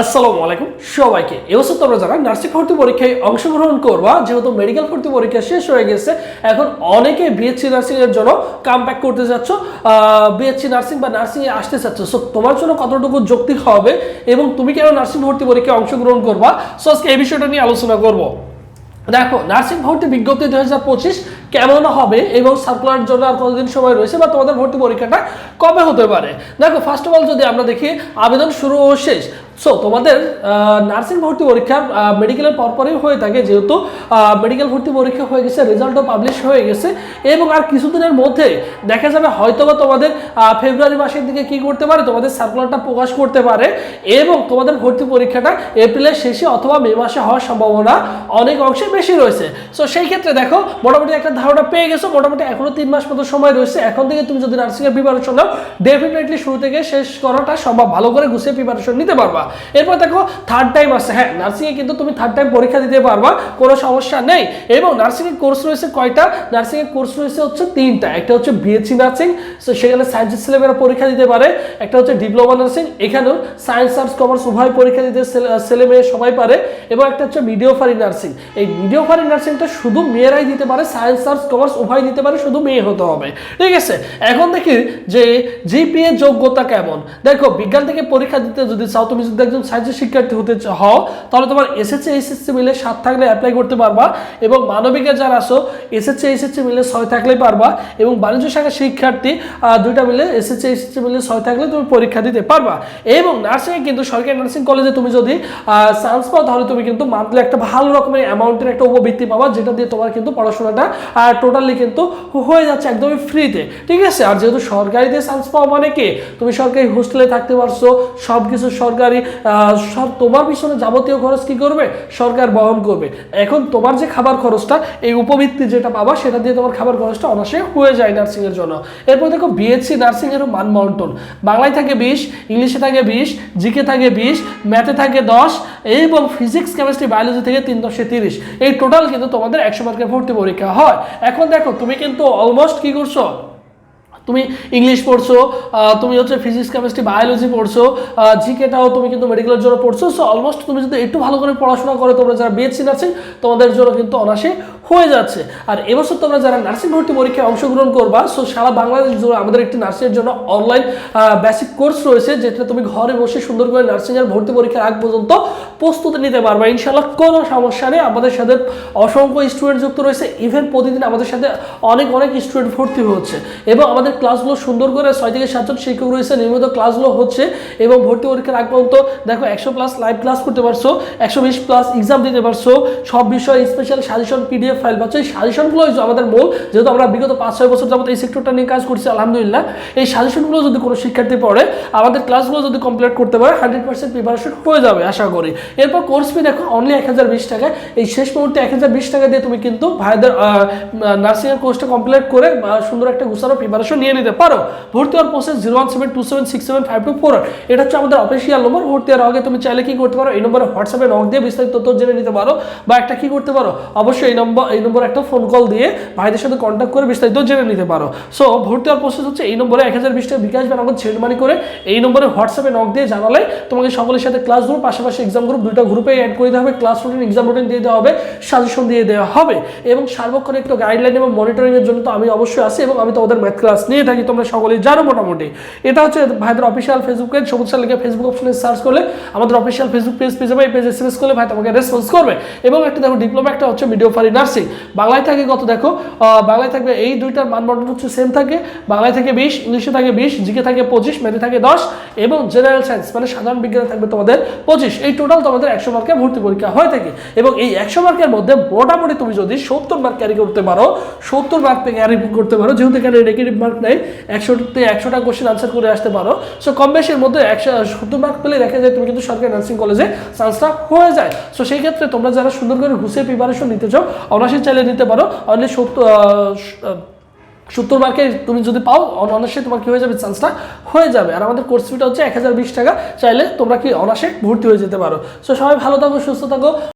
আসসালামু আলাইকুম সবাইকে। এবছর তোমরা যারা নার্সিং ভর্তি পরীক্ষায় অংশগ্রহণ করবা, যেহেতু মেডিকেল ভর্তি পরীক্ষা শেষ হয়ে গেছে, এখন অনেকে বিএসসি নার্সিং এর জন্য কাম ব্যাক করতে যাচ্ছ বিএসসি নার্সিং বা নার্সিং এ আসতে চাচ্ছ। সো তোমার জন্য কতটুকু যৌক্তিক হবে এবং তুমি কেন নার্সিং ভর্তি পরীক্ষায় অংশগ্রহণ করবা? সো আজকে এই বিষয়টা নিয়ে আলোচনা করব। দেখো নার্সিং ভর্তি বিজ্ঞপ্তি দুই হাজার পঁচিশ কেমন হবে এবং সার্কুলার জন্য আর কতদিন সময় রয়েছে বা তোমাদের ভর্তি পরীক্ষাটা কবে হতে পারে? দেখো ফার্স্ট অফ অল যদি আমরা দেখি, আবেদন শুরু ও শেষ। সো তোমাদের নার্সিং ভর্তি পরীক্ষা মেডিকেলের পরপরই হয়ে থাকে যেহেতু মেডিকেল ভর্তি পরীক্ষা হয়ে গেছে রেজাল্টও পাবলিশ হয়ে গেছে, এবং আর কিছুদিনের মধ্যে দেখা যাবে হয়তোবা তোমাদের ফেব্রুয়ারি মাসের দিকে কি করতে পারে, তোমাদের সার্কুলারটা প্রকাশ করতে পারে, এবং তোমাদের ভর্তি পরীক্ষাটা এপ্রিলের শেষে অথবা মে মাসে হওয়ার সম্ভাবনা অনেক অংশে বেশি রয়েছে। সো সেই ক্ষেত্রে দেখো, মোটামুটি একটা ধারণা পেয়ে গেছো, মোটামুটি এখনও তিন মাস মতো সময় রয়েছে, এখন থেকে তুমি যদি নার্সিং এর প্রিপারেশন নাও ডেফিনেটলি শুরু থেকে শেষ করাটা সম্ভব, ভালো করে গুছিয়ে প্রিপারেশন নিতে পারবা। এরপর দেখো থার্ড টাইম আছে হ্যাঁ নার্সিং এ কিন্তু তুমি থার্ড টাইম পরীক্ষা দিতে পারবা, কোনো সমস্যা নেই। এবং নার্সিং এর কোর্স রয়েছে কয়টা? নার্সিং এর কোর্স রয়েছে হচ্ছে তিনটা। একটা হচ্ছে বিএসসি নার্সিং সো সেখানে সায়েন্সের ছেলেমেয়েরা পরীক্ষা দিতে পারে। একটা হচ্ছে ডিপ্লোমা নার্সিং এখানেও সায়েন্স আর্টস কমার্স উভয় পরীক্ষা দিতে ছেলে মেয়ে সবাই পারে। এবং একটা হচ্ছে মিডিওফারি নার্সিং এই মিডিওফারি নার্সিংটা শুধু মেয়েরাই দিতে পারে সায়েন্স আর্টস কমার্স উভয় দিতে পারে, শুধু মেয়ে হতে হবে। ঠিক আছে? এখন দেখি যে জিপিএ যোগ্যতা কেমন? দেখো, বিজ্ঞান থেকে পরীক্ষা দিতে যদি চাও, তুমি যদি একজন সায়েন্সের শিক্ষার্থী হতে হও, তাহলে তোমার এসএসসি এইচএসসি মিলে সাত থাকলে অ্যাপ্লাই করতে পারবা এবং মানবিকে যারা আসো এসএসসি এইচএসসি মিলে ছয় থাকলেই পারবা এবং বাণিজ্য শাখার শিক্ষার্থী দুইটা মিলে এসএসসি এইচএসসি মিলে ছয় থাকলে তুমি পরীক্ষা দিতে পারবা। এবং নার্সিংয়ে কিন্তু সরকারি নার্সিং কলেজে তুমি যদি চান্স পাও, তাহলে তুমি কিন্তু মান্থলি একটা ভালো রকমের অ্যামাউন্টের একটা উপবৃত্তি পাবা, যেটা দিয়ে তোমার কিন্তু পড়াশোনাটা টোটালি কিন্তু হয়ে যাচ্ছে একদমই ফ্রিতে ঠিক আছে? আর যেহেতু সরকারিতে চান্স পাওয়া মানে কি? তুমি সরকারি হোস্টেলে থাকতে পারছ সব কিছু সরকারি তোমার পিছনে যাবতীয় খরচ কি করবে? সরকার বহন করবে। এখন তোমার যে খাবার খরচটা, এই উপবৃত্তি যেটা পাবা, সেটা দিয়ে তোমার খাবার খরচটা অনাসে হয়ে যায় নার্সিং এর জন্য। এরপর দেখো বিএসসি নার্সিং এর মান মন্টন বাংলায় থাকে বিশ, ইংলিশে থাকে বিশ, জিকে থাকে বিশ, ম্যাথে থাকে দশ, এবং ফিজিক্স, কেমিস্ট্রি, বায়োলজি থেকে তিন দশে তিরিশ। এই টোটাল কিন্তু তোমাদের একশো মার্কের ভর্তি পরীক্ষা হয়। এখন দেখো, তুমি কিন্তু অলমোস্ট কি করছ? তুমি ইংলিশ পড়ছো তুমি হচ্ছে ফিজিক্স কেমিস্ট্রি বায়োলজি পড়ছো জিকেটাও তুমি কিন্তু মেডিকেলের জন্য পড়ছো সো অলমোস্ট তুমি যদি একটু ভালো করে পড়াশোনা করো, তোমরা যারা বিএসসি আছে তোমাদের জন্য কিন্তু অনাসে হয়ে যাচ্ছে। আর এবছর তোমরা যারা নার্সিং ভর্তি পরীক্ষায় অংশগ্রহণ করবা সো সারা বাংলাদেশ জুড়ে আমাদের একটি নার্সিংয়ের জন্য অনলাইন বেসিক কোর্স রয়েছে, যেটা তুমি ঘরে বসে সুন্দর করে নার্সিংয়ের ভর্তি পরীক্ষার আগ পর্যন্ত প্রস্তুতি নিতে পারবা। ইনশাল্লাহ কোনো সমস্যা নেই। আমাদের সাথে অসংখ্য স্টুডেন্ট যুক্ত রয়েছে। ইভেন প্রতিদিন আমাদের সাথে অনেক অনেক স্টুডেন্ট ভর্তি হচ্ছে। এবং আমাদের ক্লাসগুলো সুন্দর করে ছয় থেকে সাতজন শিক্ষক রয়েছে। নিয়মিত ক্লাসগুলো হচ্ছে এবং ভর্তি পরীক্ষার আগ পর্যন্ত দেখো একশো প্লাস লাইভ ক্লাস করতে পারছ, একশো বিশ প্লাস এক্সাম দিতে পারছ। সব বিষয়ে স্পেশাল সাজেশন পিডিএফ ফাইল পাচ্ছ। এই সাজেশনগুলো আমাদের মূল। যেহেতু আমরা বিগত পাঁচ, ছয় বছর যাবত এই সেক্টরটা নিয়ে কাজ করছি, আলহামদুলিল্লাহ। এই সাজেশনগুলো যদি কোনো শিক্ষার্থী পড়ে, আমাদের ক্লাসগুলো যদি কমপ্লিট করতে পারে হান্ড্রেড পার্সেন্ট প্রিপারেশন হয়ে যাবে, আশা করি। এরপর কোর্স ফি দেখো অনলি এক হাজার বিশ টাকা। এই শেষ মুহূর্তে এক হাজার বিশ টাকা দিয়ে তুমি কিন্তু ভাইদের নার্সিংয়ের কোর্সটা কমপ্লিট করে সুন্দর একটা গুছানো প্রিপারেশন নিয়ে নিতে পারো। ভর্তি হওয়ার process zero one seven two seven six seven five two four এটা হচ্ছে আমাদের অফিসিয়াল নম্বর ভর্তি হওয়ার আগে তুমি চাইলে কি করতে পারো, এই নম্বরে হোয়াটসঅ্যাপে নক দিয়ে বিস্তারিত তথ্য জেনে নিতে পারো, বা একটা কি করতে পারো। অবশ্যই এই নম্বর এই নম্বরে একটা ফোন কল দিয়ে ভাইদের সাথে কন্ট্যাক্ট করে বিস্তারিত জেনে নিতে পারো। সো ভর্তি হওয়ার প্রসেস হচ্ছে এই নম্বরে এক হাজার বিশ টাকা বিকাশ বা নগদ মানি করে এই নম্বরে হোয়াটসঅ্যাপে নক দিয়ে জানালে তোমাকে সকলের সাথে ক্লাস গ্রুপ পাশাপাশি এক্সাম গ্রুপ দুইটা গ্রুপে অ্যাড করে দেওয়া হবে। ক্লাস রুটিন এক্সাম রুটিন দিয়ে দেওয়া হবে সাজেশন দিয়ে দেওয়া হবে এবং সার্বক্ষণ একটু গাইডলাইন এবং মনিটরিং এর জন্য তো আমি অবশ্যই আসি এবং আমি তোমাদের ম্যাথ ক্লাস নিয়ে থাকি, তোমরা সকলেই জানো মোটামুটি। এটা হচ্ছে ভাইদের official Facebook page Sabuj sir লিখে ফেসবুক অপশনে সার্চ করলে আমাদের অফিসিয়াল ফেসবুক পেজ পেয়ে যাবে এই পেজ এস করলে ভাই তোমাকে রেসপন্স করবে। এবং একটা দেখো ডিপ্লোমা একটা হচ্ছে মিডিও ফারি নার্সিং বাংলায় থাকে কত দেখো? বাংলায় থাকবে এই দুইটার মানবন্ধন হচ্ছে সেম থাকে। বাংলায় থাকে বিশ, ইংলিশে থাকে বিশ, জিকে থাকে পঁচিশ, ম্যাথে থাকে দশ এবং জেনারেল সায়েন্স মানে সাধারণ বিজ্ঞানে থাকবে তোমাদের পঁচিশ। এই টোটাল তোমাদের একশো মার্কের ভর্তি পরীক্ষা হয়ে থাকে। এবং এই একশো মার্কের মধ্যে মোটামুটি তুমি যদি সত্তর মার্ক ক্যারি করতে পারো, সত্তর মার্ক ক্যারি করতে পারো, যেহেতু এখানে নেগেটিভ মার্ক নেই, একশোতে একশোটা কোশ্চেন আনসার করে আসতে পারো। সো কম বেশির মধ্যে একশো, সত্তর মার্ক পেলে দেখা যায় তুমি কিন্তু সরকারি নার্সিং কলেজে চান্সটা হয়ে যায়। সো সেই ক্ষেত্রে তোমরা যারা সুন্দর করে ঘুষে প্রিপারেশন নিতে চাও অনার্সে চাইলে নিতে পারো। অনলি সত্তর সত্তর মার্কে তুমি যদি পাও অনার্সে তোমার কি হয়ে যাবে? চান্সটা হয়ে যাবে। আর আমাদের কোর্স ফিটা হচ্ছে এক হাজার বিশ টাকা। চাইলে তোমরা কি অনার্সে ভর্তি হয়ে যেতে পারো। সো সবাই ভালো থাকো, সুস্থ থাকো।